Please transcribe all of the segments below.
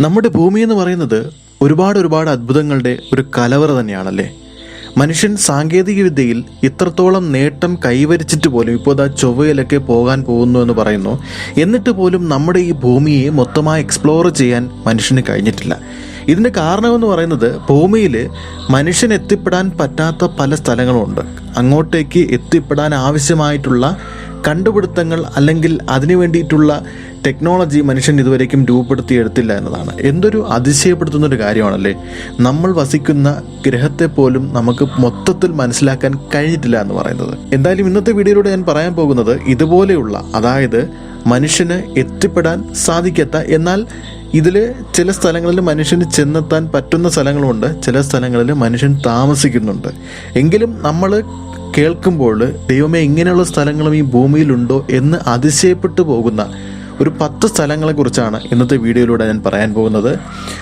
നമ്മുടെ ഭൂമി എന്ന് പറയുന്നത് ഒരുപാട് ഒരുപാട് അത്ഭുതങ്ങളുടെ ഒരു കലവറ തന്നെയാണല്ലേ? മനുഷ്യൻ സാങ്കേതിക വിദ്യയിൽ ഇത്രത്തോളം നേട്ടം കൈവരിച്ചിട്ട് പോലും ഇപ്പോൾ ആ ചൊവ്വയിലൊക്കെ പോകാൻ പോകുന്നു എന്ന് പറയുന്നു. എന്നിട്ട് പോലും നമ്മുടെ ഈ ഭൂമിയെ മൊത്തമായി എക്സ്പ്ലോർ ചെയ്യാൻ മനുഷ്യന് കഴിഞ്ഞിട്ടില്ല. ഇതിന്റെ കാരണമെന്ന് പറയുന്നത് ഭൂമിയിൽ മനുഷ്യൻ എത്തിപ്പെടാൻ പറ്റാത്ത പല സ്ഥലങ്ങളുണ്ട്. അങ്ങോട്ടേക്ക് എത്തിപ്പെടാൻ ആവശ്യമായിട്ടുള്ള കണ്ടുപിടുത്തങ്ങൾ അല്ലെങ്കിൽ അതിനു വേണ്ടിയിട്ടുള്ള ടെക്നോളജി മനുഷ്യൻ ഇതുവരേക്കും രൂപപ്പെടുത്തിയെടുത്തില്ല എന്നതാണ്. എന്തൊരു അതിശയപ്പെടുത്തുന്ന ഒരു കാര്യമാണല്ലേ? നമ്മൾ വസിക്കുന്ന ഗ്രഹത്തെ പോലും നമുക്ക് മൊത്തത്തിൽ മനസ്സിലാക്കാൻ കഴിഞ്ഞിട്ടില്ല എന്ന് പറയുന്നത്. എന്തായാലും ഇന്നത്തെ വീഡിയോയിലൂടെ ഞാൻ പറയാൻ പോകുന്നത് ഇതുപോലെയുള്ള അതായത് മനുഷ്യന് എത്തിപ്പെടാൻ സാധിക്കാത്ത എന്നാൽ ഇതിൽ ചില സ്ഥലങ്ങളിൽ മനുഷ്യന് ചെന്നെത്താൻ പറ്റുന്ന സ്ഥലങ്ങളുമുണ്ട് ചില സ്ഥലങ്ങളിൽ മനുഷ്യൻ താമസിക്കുന്നുണ്ട്. എങ്കിലും നമ്മൾ കേൾക്കുമ്പോൾ ദൈവമേ ഇങ്ങനെയുള്ള സ്ഥലങ്ങളും ഈ ഭൂമിയിലുണ്ടോ എന്ന് അതിശയപ്പെട്ടു പോകുന്ന ഒരു പത്ത് സ്ഥലങ്ങളെ കുറിച്ചാണ് ഇന്നത്തെ വീഡിയോയിലൂടെ ഞാൻ പറയാൻ പോകുന്നത്.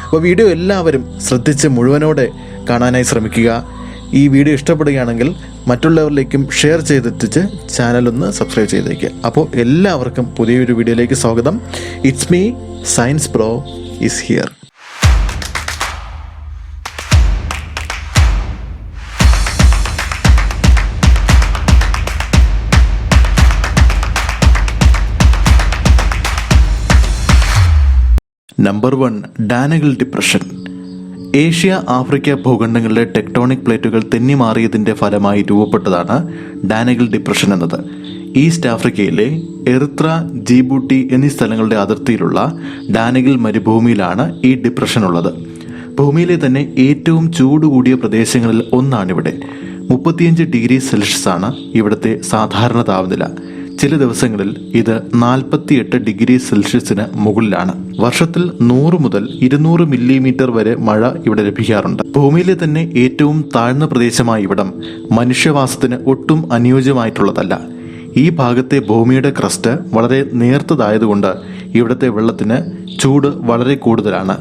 അപ്പോൾ വീഡിയോ എല്ലാവരും ശ്രദ്ധിച്ച് മുഴുവനോടെ കാണാനായി ശ്രമിക്കുക. ഈ വീഡിയോ ഇഷ്ടപ്പെടുകയാണെങ്കിൽ മറ്റുള്ളവരിലേക്കും ഷെയർ ചെയ്തെത്തിച്ച് ചാനലൊന്ന് സബ്സ്ക്രൈബ് ചെയ്തേക്കുക അപ്പോൾ എല്ലാവർക്കും പുതിയൊരു വീഡിയോയിലേക്ക് സ്വാഗതം. It's me science pro is here number one Danakil depression Asia Africa ഭൂഖണ്ഡങ്ങളിലെ tectonic പ്ലേറ്റുകൾ തെന്നിമാറിയതിന്റെ ഫലമായി രൂപപ്പെട്ടതാണ് ഡാനഗൽ ഡിപ്രഷൻ എന്നത്. ഈസ്റ്റ് ആഫ്രിക്കയിലെ എറിത്ര ജീബൂട്ടി എന്നീ സ്ഥലങ്ങളുടെ അതിർത്തിയിലുള്ള ഡാനഗൽ മരുഭൂമിയിലാണ് ഈ ഡിപ്രഷൻ ഉള്ളത്. ഭൂമിയിലെ തന്നെ ഏറ്റവും ചൂട് കൂടിയ പ്രദേശങ്ങളിൽ ഒന്നാണിവിടെ. മുപ്പത്തിയഞ്ച് ഡിഗ്രി സെൽഷ്യസാണ് ഇവിടുത്തെ സാധാരണ താപനില. ചില ദിവസങ്ങളിൽ ഇത് നാൽപ്പത്തിയെട്ട് ഡിഗ്രി സെൽഷ്യസിന് മുകളിലാണ്. വർഷത്തിൽ നൂറ് മുതൽ ഇരുന്നൂറ് മില്ലിമീറ്റർ വരെ മഴ ഇവിടെ ലഭിക്കാറുണ്ട്. ഭൂമിയിലെ തന്നെ ഏറ്റവും താഴ്ന്ന പ്രദേശമായ ഇവിടം മനുഷ്യവാസത്തിന് ഒട്ടും അനുയോജ്യമായിട്ടുള്ളതല്ല. ഈ ഭാഗത്തെ ഭൂമിയുടെ ക്രസ്റ്റ് വളരെ നേർത്തതായതുകൊണ്ട് ഇവിടുത്തെ വെള്ളത്തിന് ചൂട് വളരെ കൂടുതലാണ്.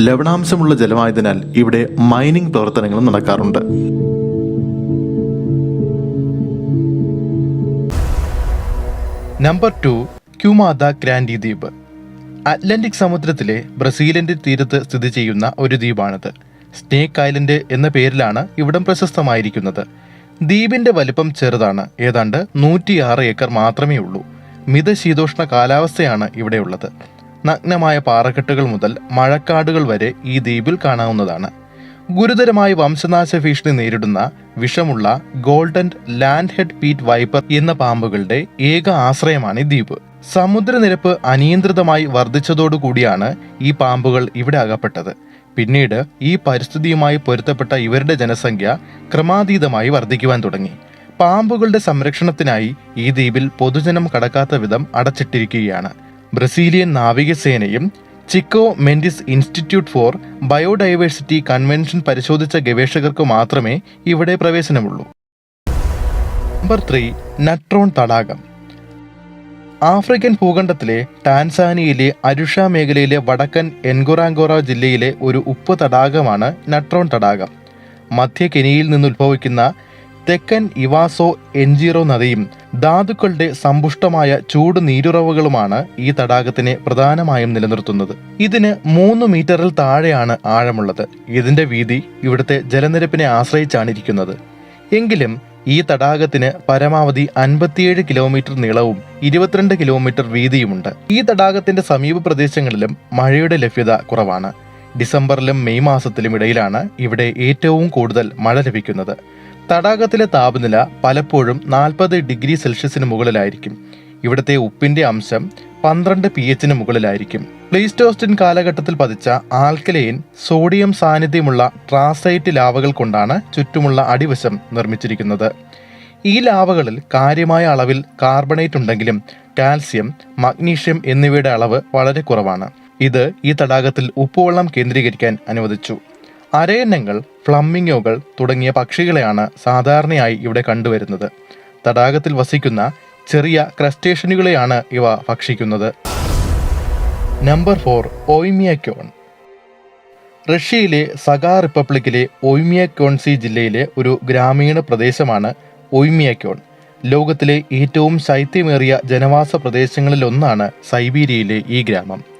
ലവണാംശമുള്ള ജലമായതിനാൽ ഇവിടെ മൈനിങ് പ്രവർത്തനങ്ങളും നടക്കാറുണ്ട്. നമ്പർ ടു ക്യുമാദ ഗ്രാൻഡി ദ്വീപ്. അറ്റ്ലാന്റിക് സമുദ്രത്തിലെ ബ്രസീലിന്റെ തീരത്ത് സ്ഥിതി ചെയ്യുന്ന ഒരു ദ്വീപാണിത്. സ്നേക്ക് ഐലൻഡ് എന്ന പേരിലാണ് ഇവിടം പ്രശസ്തമായിരിക്കുന്നത്. ദ്വീപിന്റെ വലിപ്പം ചെറുതാണ് ഏതാണ്ട് നൂറ്റിയാറ് ഏക്കർ മാത്രമേ ഉള്ളൂ. മിതശീതോഷ്ണ കാലാവസ്ഥയാണ് ഇവിടെയുള്ളത്. നഗ്നമായ പാറക്കെട്ടുകൾ മുതൽ മഴക്കാടുകൾ വരെ ഈ ദ്വീപിൽ കാണാവുന്നതാണ്. ഗുരുതരമായ വംശനാശ ഭീഷണി നേരിടുന്ന വിഷമുള്ള golden lancehead pit viper എന്ന പാമ്പുകളുടെ ഏക ആശ്രയമാണ് ഈ ദ്വീപ്. സമുദ്രനിരപ്പ് അനിയന്ത്രിതമായി വർദ്ധിച്ചതോടുകൂടിയാണ് ഈ പാമ്പുകൾ ഇവിടെ അകപ്പെട്ടത്. പിന്നീട് ഈ പരിസ്ഥിതിയുമായി പൊരുത്തപ്പെട്ട ഇവരുടെ ജനസംഖ്യ ക്രമാതീതമായി വർദ്ധിക്കുവാൻ തുടങ്ങി. പാമ്പുകളുടെ സംരക്ഷണത്തിനായി ഈ ദ്വീപിൽ പൊതുജനം കടക്കാത്ത വിധം അടച്ചിട്ടിരിക്കുകയാണ്. Brazilian നാവികസേനയും Chico Mendes institute for biodiversity convention പരിശോധിച്ച ഗവേഷകർക്ക് മാത്രമേ ഇവിടെ പ്രവേശനമുള്ളൂ. നമ്പർ ത്രീ നട്രോൺ തടാകം. ആഫ്രിക്കൻ ഭൂഖണ്ഡത്തിലെ ടാൻസാനിയയിലെ അരുഷ മേഖലയിലെ വടക്കൻ എൻഗൊറാങ്കോറ ജില്ലയിലെ ഒരു ഉപ്പ് തടാകമാണ് നട്രോൺ തടാകം. മധ്യ കെനിയയിൽ നിന്ന് ഉത്ഭവിക്കുന്ന തെക്കൻ ഇവാസോ എൻജിറോ നദിയും ധാതുക്കളുടെ സമ്പുഷ്ടമായ ചൂട് നീരുറവുകളുമാണ് ഈ തടാകത്തിനെ പ്രധാനമായും നിലനിർത്തുന്നത്. ഇതിന് മൂന്ന് മീറ്ററിൽ താഴെയാണ് ആഴമുള്ളത്. ഇതിന്റെ വീതി ഇവിടുത്തെ ജലനിരപ്പിനെ ആശ്രയിച്ചാണ് ഇരിക്കുന്നത് എങ്കിലും ഈ തടാകത്തിന് പരമാവധി അൻപത്തിയേഴ് കിലോമീറ്റർ നീളവും ഇരുപത്തിരണ്ട് കിലോമീറ്റർ വീതിയുമുണ്ട്. ഈ തടാകത്തിന്റെ സമീപ പ്രദേശങ്ങളിലും മഴയുടെ ലഭ്യത കുറവാണ്. ഡിസംബറിലും മെയ് മാസത്തിലും ഇടയിലാണ് ഇവിടെ ഏറ്റവും കൂടുതൽ മഴ ലഭിക്കുന്നത്. തടാകത്തിലെ താപനില പലപ്പോഴും നാൽപ്പത് ഡിഗ്രി സെൽഷ്യസിന് മുകളിലായിരിക്കും. ഇവിടുത്തെ ഉപ്പിന്റെ അംശം പന്ത്രണ്ട് പി എച്ചിന് മുകളിലായിരിക്കും. പ്ലീസ്റ്റോസ്റ്റിൻ കാലഘട്ടത്തിൽ പതിച്ച ആൽക്കലൈൻ സോഡിയം സാന്നിധ്യമുള്ള ട്രാസൈറ്റ് ലാവകൾ കൊണ്ടാണ് ചുറ്റുമുള്ള അടിവശം നിർമ്മിച്ചിരിക്കുന്നത്. ഈ ലാവകളിൽ കാര്യമായ അളവിൽ കാർബണേറ്റ് ഉണ്ടെങ്കിലും കാൽസ്യം മഗ്നീഷ്യം എന്നിവയുടെ അളവ് വളരെ കുറവാണ്. ഇത് ഈ തടാകത്തിൽ ഉപ്പുവെള്ളം കേന്ദ്രീകരിക്കാൻ അനുവദിച്ചു. അരയന്നങ്ങൾ ഫ്ലമ്മിങ്ങോകൾ തുടങ്ങിയ പക്ഷികളെയാണ് സാധാരണയായി ഇവിടെ കണ്ടുവരുന്നത്. തടാകത്തിൽ വസിക്കുന്ന ചെറിയ ക്രസ്റ്റേഷനുകളെയാണ് ഇവ ഭക്ഷിക്കുന്നത്. നമ്പർ ഫോർ ഓയ്മിയക്കോൺ റഷ്യയിലെ സഗാ റിപ്പബ്ലിക്കിലെ ഒയ്മിയക്കോൺസി ജില്ലയിലെ ഒരു ഗ്രാമീണ പ്രദേശമാണ് ഒയ്മിയക്കോൺ. ലോകത്തിലെ ഏറ്റവും ശൈത്യമേറിയ ജനവാസ പ്രദേശങ്ങളിലൊന്നാണ് സൈബീരിയയിലെ ഈ ഗ്രാമം.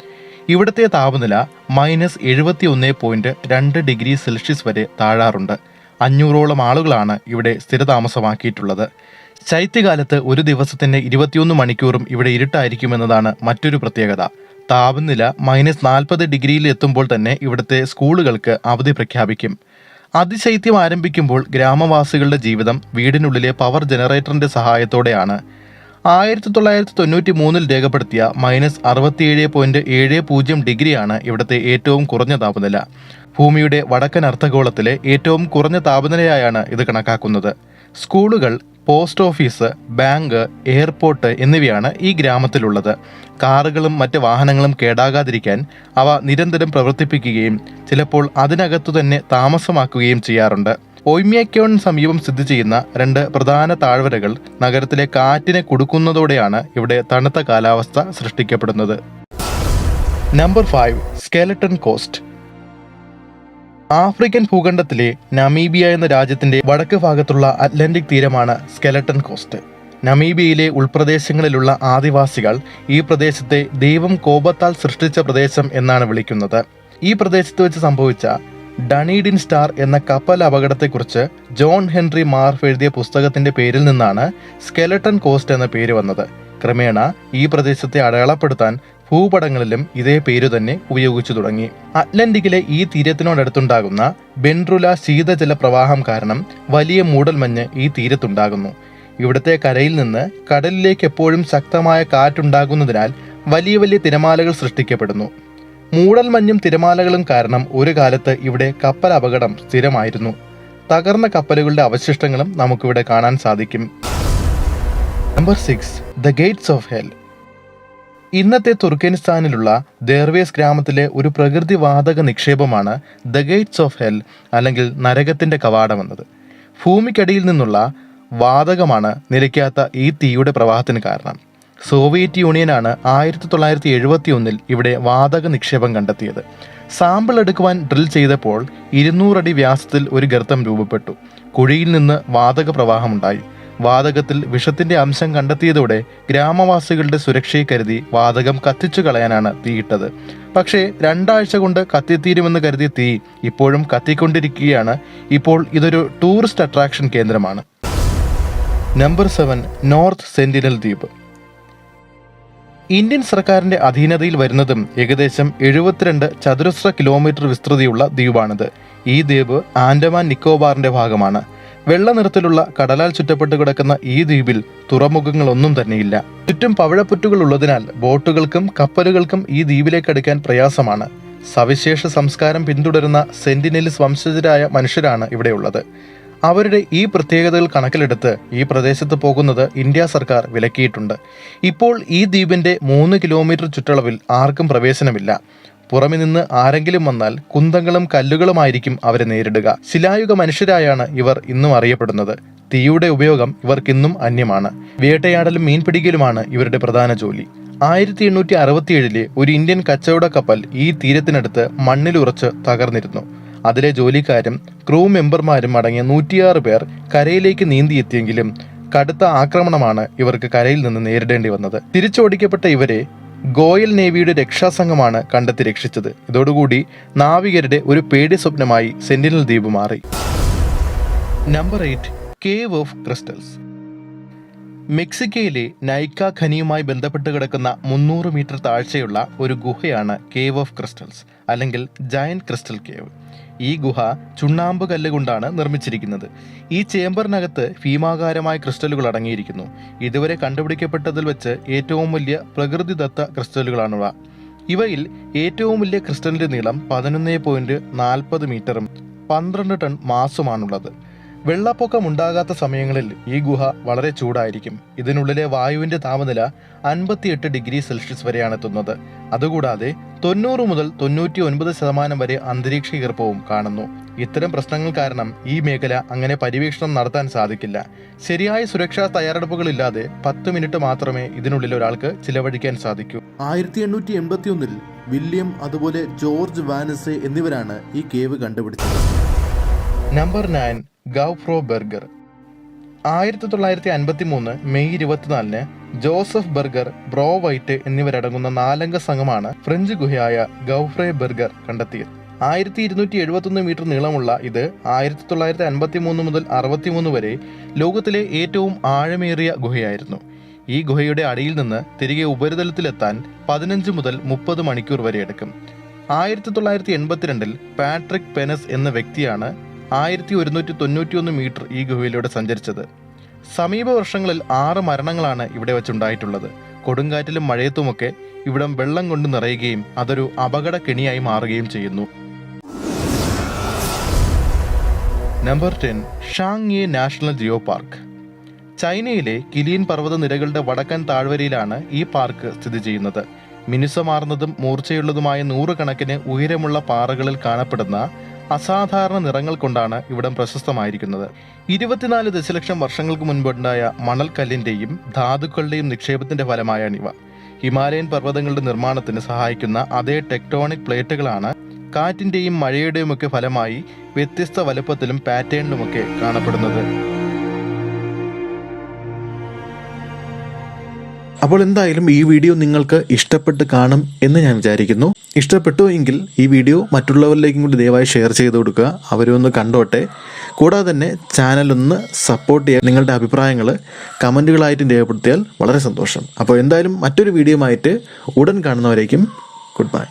ഇവിടുത്തെ താപനില മൈനസ് എഴുപത്തി ഒന്ന് പോയിന്റ് രണ്ട് ഡിഗ്രി സെൽഷ്യസ് വരെ താഴാറുണ്ട്. അഞ്ഞൂറോളം ആളുകളാണ് ഇവിടെ സ്ഥിരതാമസമാക്കിയിട്ടുള്ളത്. ശൈത്യകാലത്ത് ഒരു ദിവസത്തിന്റെ ഇരുപത്തിയൊന്ന് മണിക്കൂറും ഇവിടെ ഇരുട്ടായിരിക്കുമെന്നതാണ് മറ്റൊരു പ്രത്യേകത. താപനില മൈനസ് നാൽപ്പത് ഡിഗ്രിയിൽ എത്തുമ്പോൾ തന്നെ ഇവിടുത്തെ സ്കൂളുകൾക്ക് അവധി പ്രഖ്യാപിക്കും. അതിശൈത്യം ആരംഭിക്കുമ്പോൾ ഗ്രാമവാസികളുടെ ജീവിതം വീടിനുള്ളിലെ പവർ ജനറേറ്ററിന്റെ സഹായത്തോടെയാണ്. ആയിരത്തി തൊള്ളായിരത്തി തൊണ്ണൂറ്റി മൂന്നിൽ രേഖപ്പെടുത്തിയ മൈനസ് അറുപത്തിയേഴ് പോയിന്റ് ഏഴ് പൂജ്യം ഡിഗ്രിയാണ് ഇവിടുത്തെ ഏറ്റവും കുറഞ്ഞ താപനില. ഭൂമിയുടെ വടക്കൻ അർദ്ധഗോളത്തിലെ ഏറ്റവും കുറഞ്ഞ താപനിലയായാണ് ഇത് കണക്കാക്കുന്നത്. സ്കൂളുകൾ പോസ്റ്റ് ഓഫീസ് ബാങ്ക് എയർപോർട്ട് എന്നിവയാണ് ഈ ഗ്രാമത്തിലുള്ളത്. കാറുകളും മറ്റ് വാഹനങ്ങളും കേടാകാതിരിക്കാൻ അവ നിരന്തരം പ്രവർത്തിപ്പിക്കുകയും ചിലപ്പോൾ അതിനകത്തു തന്നെ താമസമാക്കുകയും ചെയ്യാറുണ്ട്. ഒയ്മ്യക്കോൺ സമീപം സ്ഥിതി ചെയ്യുന്ന രണ്ട് പ്രധാന താഴ്വരകൾ നഗരത്തിലെ കാറ്റിനെ കൊടുക്കുന്നതോടെയാണ് ഇവിടെ തണുത്ത കാലാവസ്ഥ സൃഷ്ടിക്കപ്പെടുന്നത്. Number five skeleton coast African ഭൂഖണ്ഡത്തിലെ Namibia എന്ന രാജ്യത്തിന്റെ വടക്ക് ഭാഗത്തുള്ള അറ്റ്ലാന്റിക് തീരമാണ് സ്കെലട്ടൺ കോസ്റ്റ് നമീബിയയിലെ ഉൾപ്രദേശങ്ങളിലുള്ള ആദിവാസികൾ ഈ പ്രദേശത്തെ ദൈവം കോപത്താൽ സൃഷ്ടിച്ച പ്രദേശം എന്നാണ് വിളിക്കുന്നത്. ഈ പ്രദേശത്ത് വെച്ച് സംഭവിച്ച ഡണീഡിൻ സ്റ്റാർ എന്ന കപ്പൽ അപകടത്തെക്കുറിച്ച് ജോൺ ഹെൻറി മാർഫ് എഴുതിയ പുസ്തകത്തിന്റെ പേരിൽ നിന്നാണ് സ്കെലട്ടൺ കോസ്റ്റ് എന്ന പേര് വന്നത്. ക്രമേണ ഈ പ്രദേശത്തെ അടയാളപ്പെടുത്താൻ ഭൂപടങ്ങളിലും ഇതേ പേരു തന്നെ ഉപയോഗിച്ചു തുടങ്ങി. അറ്റ്ലന്റിക്കിലെ ഈ തീരത്തിനോടടുത്തുണ്ടാകുന്ന ബെൻറുല ശീതജല പ്രവാഹം കാരണം വലിയ മൂടൽമഞ്ഞ് ഈ തീരത്തുണ്ടാകുന്നു. ഇവിടുത്തെ കരയിൽ നിന്ന് കടലിലേക്ക് എപ്പോഴും ശക്തമായ കാറ്റുണ്ടാകുന്നതിനാൽ വലിയ വലിയ തിരമാലകൾ സൃഷ്ടിക്കപ്പെടുന്നു. മൂടൽമഞ്ഞും തിരമാലകളും കാരണം ഒരു കാലത്ത് ഇവിടെ കപ്പൽ അപകടം സ്ഥിരമായിരുന്നു. തകർന്ന കപ്പലുകളുടെ അവശിഷ്ടങ്ങളും നമുക്കിവിടെ കാണാൻ സാധിക്കും. Number six the Gates of Hell ഇന്നത്തെ തുർക്കനിസ്ഥാനിലുള്ള ദേർവേസ് ഗ്രാമത്തിലെ ഒരു പ്രകൃതി വാതക നിക്ഷേപമാണ് ദ ഗേറ്റ്സ് ഓഫ് ഹെൽ അല്ലെങ്കിൽ നരകത്തിന്റെ കവാടമെന്നത്. ഭൂമിക്കടിയിൽ നിന്നുള്ള വാതകമാണ് നിലയ്ക്കാത്ത ഈ തീയുടെ പ്രവാഹത്തിന് കാരണം. സോവിയറ്റ് യൂണിയനാണ് ആയിരത്തി തൊള്ളായിരത്തി എഴുപത്തി ഒന്നിൽ ഇവിടെ വാതക നിക്ഷേപം കണ്ടെത്തിയത്. സാമ്പിൾ എടുക്കുവാൻ ഡ്രിൽ ചെയ്തപ്പോൾ ഇരുന്നൂറടി വ്യാസത്തിൽ ഒരു ഗർത്തം രൂപപ്പെട്ടു. കുഴിയിൽ നിന്ന് വാതക പ്രവാഹമുണ്ടായി. വാതകത്തിൽ വിഷത്തിന്റെ അംശം കണ്ടെത്തിയതോടെ ഗ്രാമവാസികളുടെ സുരക്ഷയെ കരുതി വാതകം കത്തിച്ചു കളയാനാണ് തീയിട്ടത്. പക്ഷേ രണ്ടാഴ്ച കൊണ്ട് കത്തിത്തീരുമെന്ന് കരുതിയ തീ ഇപ്പോഴും കത്തിക്കൊണ്ടിരിക്കുകയാണ്. ഇപ്പോൾ ഇതൊരു ടൂറിസ്റ്റ് അട്രാക്ഷൻ കേന്ദ്രമാണ്. നമ്പർ സെവൻ നോർത്ത് സെന്റിനൽ ദ്വീപ്. ഇന്ത്യൻ സർക്കാരിന്റെ അധീനതയിൽ വരുന്നതും ഏകദേശം എഴുപത്തിരണ്ട് ചതുരശ്ര കിലോമീറ്റർ വിസ്തൃതിയുള്ള ദ്വീപാണിത്. ഈ ദ്വീപ് ആൻഡമാൻ നിക്കോബാറിന്റെ ഭാഗമാണ്. വെള്ള നിറത്തിലുള്ള കടലാൽ ചുറ്റപ്പെട്ട് കിടക്കുന്ന ഈ ദ്വീപിൽ തുറമുഖങ്ങളൊന്നും തന്നെയില്ല. ചുറ്റും പവഴപ്പുറ്റുകൾ ഉള്ളതിനാൽ ബോട്ടുകൾക്കും കപ്പലുകൾക്കും ഈ ദ്വീപിലേക്ക് അടുക്കാൻ പ്രയാസമാണ്. സവിശേഷ സംസ്കാരം പിന്തുടരുന്ന സെന്റിനെലിസ് വംശജരായ മനുഷ്യരാണ് ഇവിടെയുള്ളത്. അവരുടെ ഈ പ്രത്യേകതകൾ കണക്കിലെടുത്ത് ഈ പ്രദേശത്ത് പോകുന്നത് ഇന്ത്യ സർക്കാർ വിലക്കിയിട്ടുണ്ട്. ഇപ്പോൾ ഈ ദ്വീപിന്റെ മൂന്ന് കിലോമീറ്റർ ചുറ്റളവിൽ ആർക്കും പ്രവേശനമില്ല. പുറമെ നിന്ന് ആരെങ്കിലും വന്നാൽ കുന്തങ്ങളും കല്ലുകളുമായിരിക്കും അവരെ നേരിടുക. ശിലായുഗ മനുഷ്യരായാണ് ഇവർ ഇന്നും അറിയപ്പെടുന്നത്. തീയുടെ ഉപയോഗം ഇവർക്കിന്നും അന്യമാണ്. വേട്ടയാടലും മീൻപിടിക്കലുമാണ് ഇവരുടെ പ്രധാന ജോലി. ആയിരത്തി എണ്ണൂറ്റി അറുപത്തിയേഴിലെ ഒരു ഇന്ത്യൻ കച്ചവട കപ്പൽ ഈ തീരത്തിനടുത്ത് മണ്ണിലുറച്ച് തകർന്നിരുന്നു. അതിലെ ജോലിക്കാരും ക്രൂ മെമ്പർമാരും അടങ്ങിയ നൂറ്റിയാറ് പേർ കരയിലേക്ക് നീന്തിയെത്തിയെങ്കിലും കടുത്ത ആക്രമണമാണ് ഇവർക്ക് കരയിൽ നിന്ന് നേരിടേണ്ടി വന്നത്. തിരിച്ചോടിക്കപ്പെട്ട ഇവരെ ഗോയൽ നേവിയുടെ രക്ഷാസംഘമാണ് കണ്ടെത്തി രക്ഷിച്ചത്. ഇതോടുകൂടി നാവികരുടെ ഒരു പേടി സ്വപ്നമായി സെന്റിനൽ ദ്വീപ് മാറി. Number eight cave of crystals. മെക്സിക്കോയിലെ നൈക്ക ഖനിയുമായി ബന്ധപ്പെട്ട് കിടക്കുന്ന മുന്നൂറ് മീറ്റർ താഴ്ചയുള്ള ഒരു ഗുഹയാണ് കേവ് ഓഫ് ക്രിസ്റ്റൽസ് അല്ലെങ്കിൽ ജയന്റ് ക്രിസ്റ്റൽ കേവ് ഈ ഗുഹ ചുണ്ണാമ്പ് കല്ല് കൊണ്ടാണ് നിർമ്മിച്ചിരിക്കുന്നത്. ഈ ചേംബറിനകത്ത് ഭീമാകാരമായ ക്രിസ്റ്റലുകൾ അടങ്ങിയിരിക്കുന്നു. ഇതുവരെ കണ്ടുപിടിക്കപ്പെട്ടതിൽ വെച്ച് ഏറ്റവും വലിയ പ്രകൃതിദത്ത ക്രിസ്റ്റലുകളാണിവ. ഇവയിൽ ഏറ്റവും വലിയ ക്രിസ്റ്റലിന്റെ നീളം പതിനൊന്ന് പോയിന്റ് നാൽപ്പത് മീറ്ററും പന്ത്രണ്ട് ടൺ മാസുമാണുള്ളത്. വെള്ളപ്പൊക്കം ഉണ്ടാകാത്ത സമയങ്ങളിൽ ഈ ഗുഹ വളരെ ചൂടായിരിക്കും. ഇതിനുള്ളിലെ വായുവിന്റെ താപനില അൻപത്തിയെട്ട് ഡിഗ്രി സെൽഷ്യസ് വരെയാണ് എത്തുന്നത്. അതുകൂടാതെ തൊണ്ണൂറ് മുതൽ തൊണ്ണൂറ്റി ഒൻപത് ശതമാനം വരെ അന്തരീക്ഷ ഈർപ്പവും കാണുന്നു. ഇത്തരം പ്രശ്നങ്ങൾ കാരണം ഈ മേഖല അങ്ങനെ പര്യവേഷണം നടത്താൻ സാധിക്കില്ല. ശരിയായ സുരക്ഷാ തയ്യാറെടുപ്പുകളില്ലാതെ പത്ത് മിനിറ്റ് മാത്രമേ ഇതിനുള്ളിൽ ഒരാൾക്ക് ചിലവഴിക്കാൻ സാധിക്കൂ. ആയിരത്തി എണ്ണൂറ്റി എൺപത്തി ഒന്നിൽ വില്യം അതുപോലെ ജോർജ് വാനസെ എന്നിവരാണ് ഈ കേവ് കണ്ടുപിടിച്ചത്. Number nine Gouffre Berger. ആയിരത്തി തൊള്ളായിരത്തി അൻപത്തി മൂന്ന് മെയ് ഇരുപത്തിനാലിന് ജോസഫ് ബർഗർ ബ്രോ വൈറ്റ് എന്നിവരടങ്ങുന്ന നാലംഗ സംഘമാണ് ഫ്രഞ്ച് ഗുഹയായ ഗൗഫ്രേ ബർഗർ കണ്ടെത്തിയത്. ആയിരത്തി ഇരുന്നൂറ്റി എഴുപത്തൊന്ന് മീറ്റർ നീളമുള്ള ഇത് ആയിരത്തി തൊള്ളായിരത്തി അൻപത്തി മൂന്ന് മുതൽ അറുപത്തിമൂന്ന് വരെ ലോകത്തിലെ ഏറ്റവും ആഴമേറിയ ഗുഹയായിരുന്നു. ഈ ഗുഹയുടെ അടിയിൽ നിന്ന് തിരികെ ഉപരിതലത്തിലെത്താൻ പതിനഞ്ച് മുതൽ മുപ്പത് മണിക്കൂർ വരെ എടുക്കും ആയിരത്തി തൊള്ളായിരത്തി എൺപത്തിരണ്ടിൽ പാട്രിക് പെനസ് എന്ന വ്യക്തിയാണ് ആയിരത്തി ഒരുന്നൂറ്റി തൊണ്ണൂറ്റിയൊന്ന് മീറ്റർ ഈ ഗുഹയിലൂടെ സഞ്ചരിച്ചത്. സമീപ വർഷങ്ങളിൽ ആറ് മരണങ്ങളാണ് ഇവിടെ വെച്ചുണ്ടായിട്ടുള്ളത്. കൊടുങ്കാറ്റിലും മഴയത്തുമൊക്കെ ഇവിടം വെള്ളം കൊണ്ട് നിറയുകയും അതൊരു അപകട കെണിയായി മാറുകയും ചെയ്യുന്നു. Number ten Zhang national geopark. ചൈനയിലെ കിലിയൻ പർവത നിരകളുടെ വടക്കൻ താഴ്വരയിലാണ് ഈ പാർക്ക് സ്ഥിതി ചെയ്യുന്നത്. മിനുസമാർന്നതും മൂർച്ചയുള്ളതുമായ നൂറുകണക്കിന് ഉയരമുള്ള പാറകളിൽ കാണപ്പെടുന്ന അസാധാരണ നിറങ്ങൾ കൊണ്ടാണ് ഇവിടം പ്രശസ്തമായിരിക്കുന്നത്. ഇരുപത്തിനാല് ദശലക്ഷം വർഷങ്ങൾക്ക് മുൻപുണ്ടായ മണൽക്കല്ലിന്റെയും ധാതുക്കളുടെയും നിക്ഷേപത്തിന്റെ ഇവ ഹിമാലയൻ പർവതങ്ങളുടെ നിർമ്മാണത്തിന് സഹായിക്കുന്ന അതേ ടെക്ടോണിക് പ്ലേറ്റുകളാണ് കാറ്റിന്റെയും മഴയുടെയുമൊക്കെ ഫലമായി വ്യത്യസ്ത വലുപ്പത്തിലും പാറ്റേണിലുമൊക്കെ കാണപ്പെടുന്നത്. അപ്പോൾ എന്തായാലും ഈ വീഡിയോ നിങ്ങൾക്ക് ഇഷ്ടപ്പെട്ട് കാണും എന്ന് ഞാൻ വിചാരിക്കുന്നു. ഇഷ്ടപ്പെട്ടു എങ്കിൽ ഈ വീഡിയോ മറ്റുള്ളവരിലേക്കും കൂടി ദയവായി ഷെയർ ചെയ്ത് കൊടുക്കുക. അവരൊന്ന് കണ്ടോട്ടെ. കൂടാതെ തന്നെ ചാനലൊന്ന് സപ്പോർട്ട് ചെയ്യാൻ നിങ്ങളുടെ അഭിപ്രായങ്ങൾ കമന്റുകളായിട്ട് രേഖപ്പെടുത്തിയാൽ വളരെ സന്തോഷം. അപ്പോൾ എന്തായാലും മറ്റൊരു വീഡിയോ ആയിട്ട് ഉടൻ കാണുന്നവരേക്കും ഗുഡ് ബൈ.